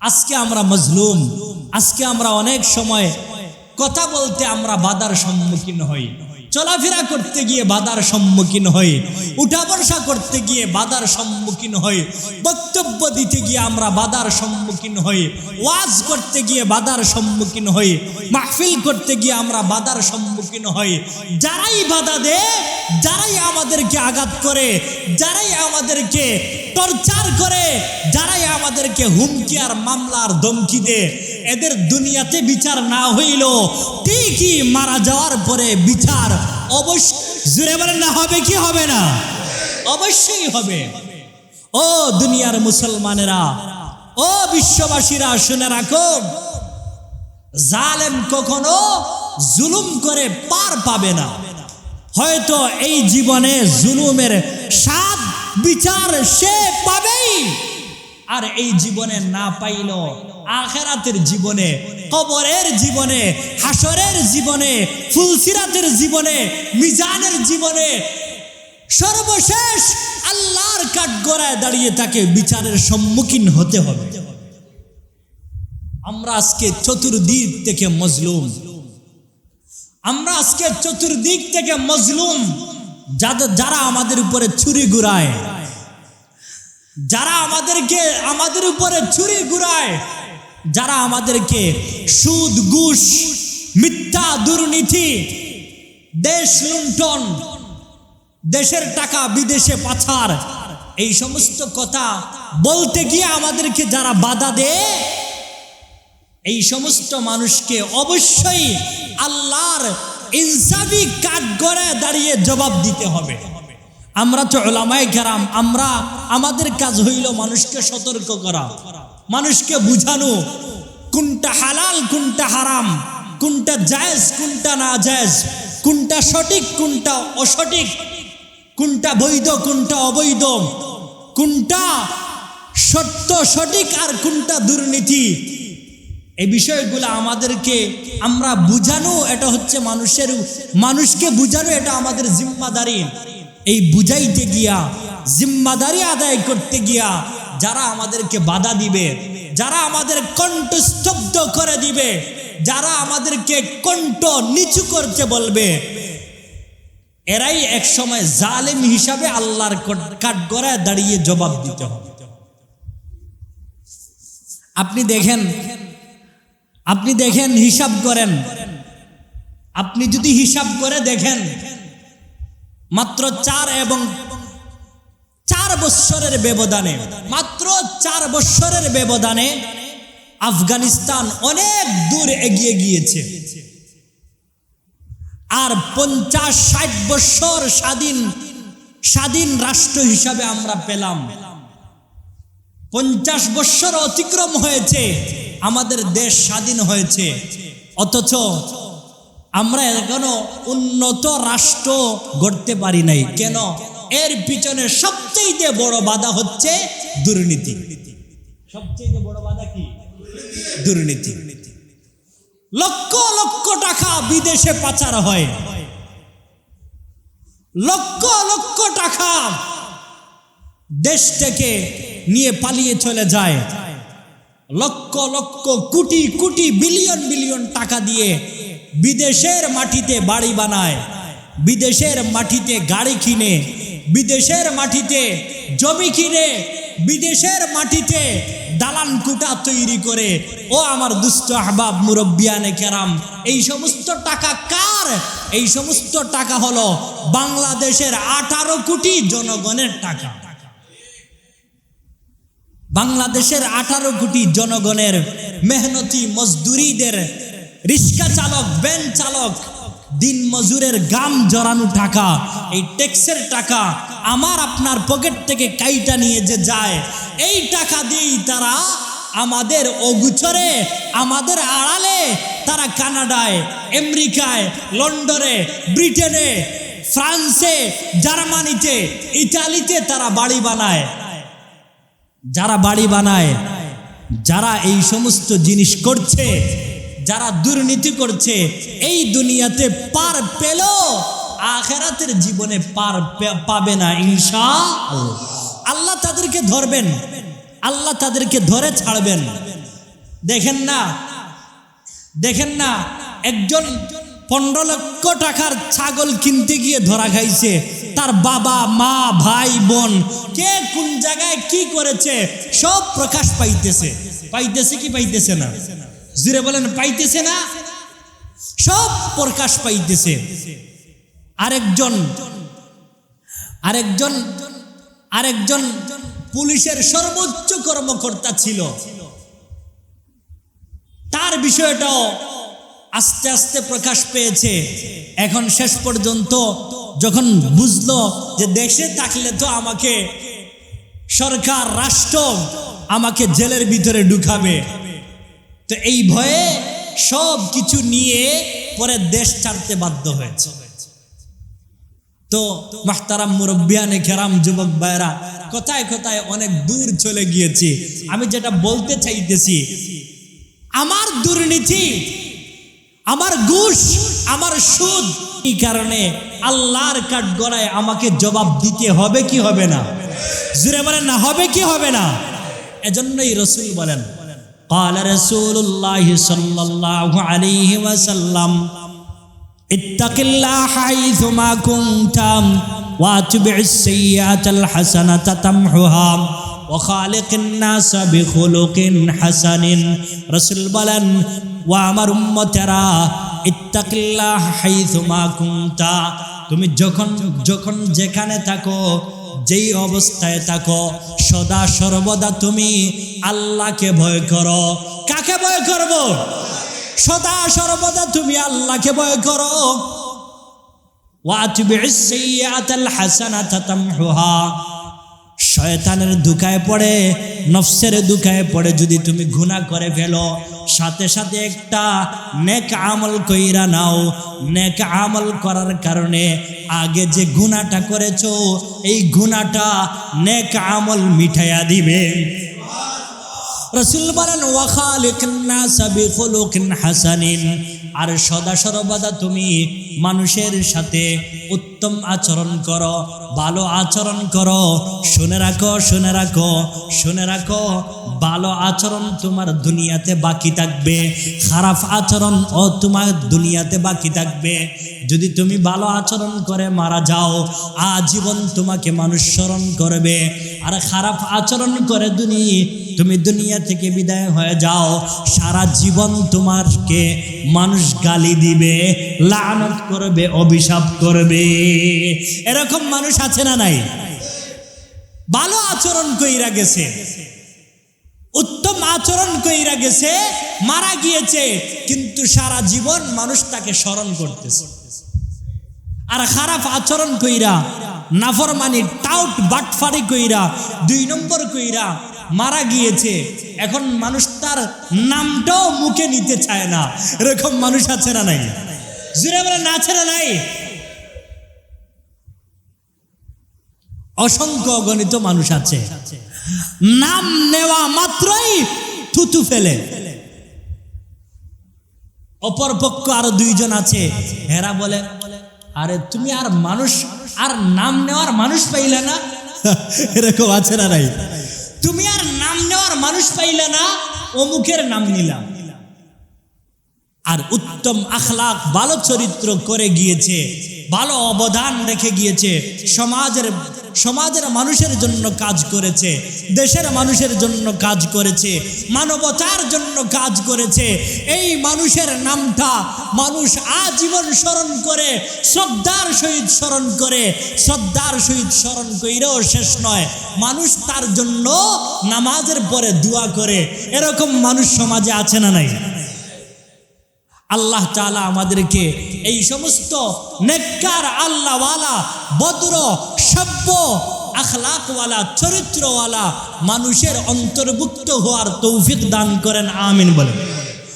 আজকে আমরা মজলুম আজকে আমরা অনেক সময় কথা বলতে আমরা বাধার সম্মুখীন হই। চলাফেরা করতে গিয়ে বাধার সম্মুখীন হই, উঠা বসা করতে গিয়ে বাধার সম্মুখীন হই, বক্তব্য দিতে গিয়ে আমরা বাধার সম্মুখীন হই, ওয়াজ করতে গিয়ে বাধার সম্মুখীন হই, মাহফিল করতে গিয়ে আমরা বাধার সম্মুখীন হই। যারাই বাধা দেয় যারাই আমাদেরকে আঘাত করে, যারাই আমাদেরকে টর্চার করে, যারাই আমাদেরকে হুমকি আর মামলার ধমকি দে এদের দুনিয়াতে বিচার না হইল ঠিকই মারা যাওয়ার পরে বিচার অবশ্য জুড়ে না, হবে কি হবে না? অবশ্যই হবে। ও দুনিয়ার মুসলমানেরা, ও বিশ্ববাসীরা, শুনে রাখো, জালেম কখনো জুলুম করে পার পাবে না। হয়তো এই জীবনে জুলুমের স্বাদ, বিচার সে পাবেই। আর এই জীবনে না পাইল। আখেরাতের জীবনে, কবরের জীবনে, হাসরের জীবনে, ফুলসিরাতের জীবনে, মিজানের জীবনে সর্বশেষ আল্লাহর কাঠগড়ায় দাঁড়িয়ে তাকে বিচারের সম্মুখীন হতে হবে। আমরা আজকে চতুর্দিক থেকে মজলুম। আমরা আজকে চতুর্দিক থেকে মজলুম। যাদের যারা আমাদের উপরে ছুরি ঘুরায় যারা আমাদেরকে, আমাদের উপরে ছুরি ঘুরায়, যারা আমাদেরকে সুদ, ঘুষ, মিথ্যা, দুর্নীতি, দেশ লুণ্ঠন, দেশের টাকা বিদেশে পাচার, এই সমস্ত কথা বলতে গিয়ে আমাদেরকে যারা বাধা দেয়, এই সমস্ত মানুষকে অবশ্যই আল্লাহর ইনসাফি কাঠ গড়ে দাঁড়িয়ে জবাব দিতে হবে। আমরা তো ওলামায় কেরাম, আমরা আমাদের কাজ হইল মানুষকে সতর্ক করা, মানুষকে বুঝানো, কোনটা হালাল, কোনটা হারাম, কোনটা জায়েজ, কোনটা না জায়েজ কোনটা সঠিক, কোনটা অসঠিক, কোনটা বৈধ, কোনটা অবৈধ, কোনটা সত্য, সঠিক আর কোনটা দুর্নীতি। এই বিষয়গুলো আমাদেরকে আমরা বুঝানো, এটা হচ্ছে মানুষের, মানুষকে বুঝানো, এটা আমাদের জিম্মাদারি। এই বুঝাইতে গিয়া, জিম্মাদারি আদায় করতে গিয়া যারা আমাদেরকে বাধা দিবে, যারা আমাদের কণ্ঠ স্তব্ধ করে দিবে, যারা আমাদেরকে কণ্ঠ নিচু করতে বলবে, এরাই এক সময় জালেম হিসাবে আল্লাহর কাঠগড়ায় দাঁড়িয়ে জবাব দিতে হবে। আপনি দেখেন আপনি দেখেন, হিসাব করেন। আপনি যদি হিসাব করে দেখেন মাত্র চার এবং চার বৎসরের ব্যবধানে, মাত্র চার বৎসরের ব্যবধানে আফগানিস্তান অনেক দূর এগিয়ে গিয়েছে। আর পঞ্চাশ ষাট বৎসর স্বাধীন স্বাধীন রাষ্ট্র হিসাবে আমরা পেলাম। পঞ্চাশ বৎসর অতিক্রম হয়েছে, আমাদের দেশ স্বাধীন হয়েছে। অথচ আমরা এখনও উন্নত রাষ্ট্র গড়তে পারি নাই। কেন? এর পিছনে সবচেয়ে বড় বাধা হচ্ছে দুর্নীতি। সবচেয়ে বড় বাধা কি? দুর্নীতি। লক্ষ লক্ষ টাকা বিদেশে পাচার হয়। লক্ষ লক্ষ টাকা দেশ থেকে নিয়ে পালিয়ে চলে যায়। লক্ষ লক্ষ কোটি কোটি বিলিয়ন বিলিয়ন টাকা দিয়ে বিদেশের মাটিতে বাড়ি বানায়, বিদেশের মাটিতে গাড়ি কিনে, বিদেশের মাটিতে জমি কিনে, বিদেশের মাটিতে দালান কুটা তৈরি করে। ও আমার দুষ্ট আহবাব মুরব্বিয়ানে কেরাম, এই সমস্ত টাকা কার? এই সমস্ত টাকা হলো বাংলাদেশের আঠারো কোটি জনগণের টাকা। বাংলাদেশের আঠারো কোটি জনগণের মেহনতি মজদুরিদের রিক্সা চালক, ভ্যান চালক, দিন মজুরের গাম জড়ানো টাকা, এই ট্যাক্সের টাকা আমার আপনার পকেট থেকে কাইটা নিয়ে যে যায়, এই টাকা দিয়েই তারা আমাদের অগুচরে, আমাদের আড়ালে তারা কানাডায়, আমেরিকায়, লন্ডনে, ব্রিটেনে, ফ্রান্সে, জার্মানিতে, ইতালিতে তারা বাড়ি বানায়। যারা বাড়ি বানায়, যারা এই সমস্ত জিনিস করছে যারা দুর্নীতি করছে, এই দুনিয়াতে পার পেল, আখেরাতের জীবনে পার পাবে না ইনশা আল্লাহ তাদেরকে ধরবেন, আল্লাহ তাদেরকে ধরে ছাড়বেন। দেখেন না দেখেন না, একজন পনেরো লক্ষ টাকার ছাগল কিনতে গিয়ে ধরা খাইছে, তার বাবা, মা, ভাই, বোন, কে কোন জায়গায় কি করেছে, সব প্রকাশ পাইতেছে। পাইতেছে কি পাইতেছে না? জুড়ে বলেন, পাইতেছে না? সব প্রকাশ পাইতেছে। আরেকজন আরেকজন আরেকজন পুলিশের সর্বোচ্চ কর্মকর্তা ছিল। তার বিষয়টাও আস্তে আস্তে প্রকাশ পেয়েছে। এখন শেষ পর্যন্ত যখন বুঝলো যে দেশে থাকলে তো আমাকে সরকার, রাষ্ট্র আমাকে জেলের ভিতরে ঢুকাবে। তো এই ভয়ে সব কিছু নিয়ে পরে দেশ ছাড়তে বাধ্য হয়েছে। তো মাহতারাম মুরব্বিয়ানে খেরাম যুবক ভাইরা কোথায় কোথায় অনেক দূর চলে গিয়েছি। আমি যেটা বলতে চাইতেছি, আমার দুর্নীতি, আমার ঘুষ, আমার সুদ, এই কারণে আল্লাহর কাঠ গড়ায় আমাকে জবাব দিতে হবে কি হবে না? জুড়ে বলেন না, হবে কি হবে না? এজন্যই রসুল বলেন قال رسول الله صلى الله عليه وسلم اتق الله حيثما كنت واتبع السيئة الحسنة تمحها وخالق الناس بخلق حسن رسول বলেন ওয়া আমার উম্মতেরা ইত্তাকিল্লাহ হাইথুমা কুনতা তুমি যখন যখন যেখানে থাকো যেই অবস্থায় থাকো, সদা সর্বদা তুমি আল্লাহকে ভয় করো। কাকে ভয় করব? সদা সর্বদা তুমি আল্লাহকে ভয় করো। ওয়াতবি'is সাইয়্যাতাল হাসানাতা তামহুহা। শয়তানের দুকায় পড়ে, নফসের দুকায় পড়ে যদি তুমি ঘুণা করে ফেলো। সাথে সাথে একটা নেক আমল কইরা নাও। নেক আমল করার কারণে আগে যে গুণাটা করেছ, এই গুণাটা নেক আমল মিঠাইয়া দিবে। রসুল বলেন হাসানিন। আর সদা সর্বদা তুমি মানুষের সাথে উত্তম আচরণ করো, ভালো আচরণ করো। শুনে রাখো শুনে রাখো শুনে রাখো, ভালো আচরণ তোমার দুনিয়াতে বাকি থাকবে, খারাপ আচরণ ও তোমার দুনিয়াতে বাকি থাকবে। যদি তুমি ভালো আচরণ করে মারা যাও, আজীবন তোমাকে মানুষ স্মরণ করবে। আর খারাপ আচরণ করে দুনিয়া তুমি দুনিয়া থেকে বিদায় হয়ে যাও, সারা জীবন তোমারকে মানুষ গালি দিবে, লানত করবে, অভিশাপ করবে। এরকম মানুষ আছে না নাই? ভালো আচরণ কইরা গেছে, উত্তম আচরণ কইরা গেছে, মারা গিয়েছে, কিন্তু সারা জীবন মানুষ তাকে স্মরণ করতেছে। আর খারাপ আচরণ কইরা, নাফরমানি টাউট বাটফারি কইরা, দুই নম্বর কইরা মারা গিয়েছে। এখন মানুষ তার নামটাও মুখে নিতে চায় না। এরকম মানুষ আছে না নাই? জুড়ে বলে না না নাই? অসংখ্য অগণিত মানুষ আছে। নাম নেওয়া মাত্রই থুতু ফেলে। অপর পক্ষ আরও দুইজন আছে। হেরা বলে আরে তুমি আর মানুষ, আর নাম নেওয়ার মানুষ পাইলে না? এরকম আছে না নাই? তুমি আর নাম নেওয়ার মানুষ পাইলে না, অমুকের নাম নিলাম। আর উত্তম আখলাখ ভালো চরিত্র করে গিয়েছে, ভালো অবদান রেখে গিয়েছে, সমাজের সমাজের মানুষের জন্য কাজ করেছে, দেশের মানুষের জন্য কাজ করেছে, মানবতার জন্য কাজ করেছে। এই মানুষের নামটা মানুষ আজীবন স্মরণ করে, শ্রদ্ধার সহিত স্মরণ করে, শ্রদ্ধার সহিত স্মরণ কইরেও শেষ নয়, মানুষ তার জন্য নামাজের পরে দোয়া করে। এরকম মানুষ সমাজে আছে না নাই? আল্লাহ তালা আমাদেরকে এই সমস্ত নেককার, আল্লাহওয়ালা, বদ্র, সভ্য, আখলাকওয়ালা, চরিত্রওয়ালা মানুষের অন্তর্ভুক্ত হওয়ার তৌফিক দান করেন, আমিন বলেন।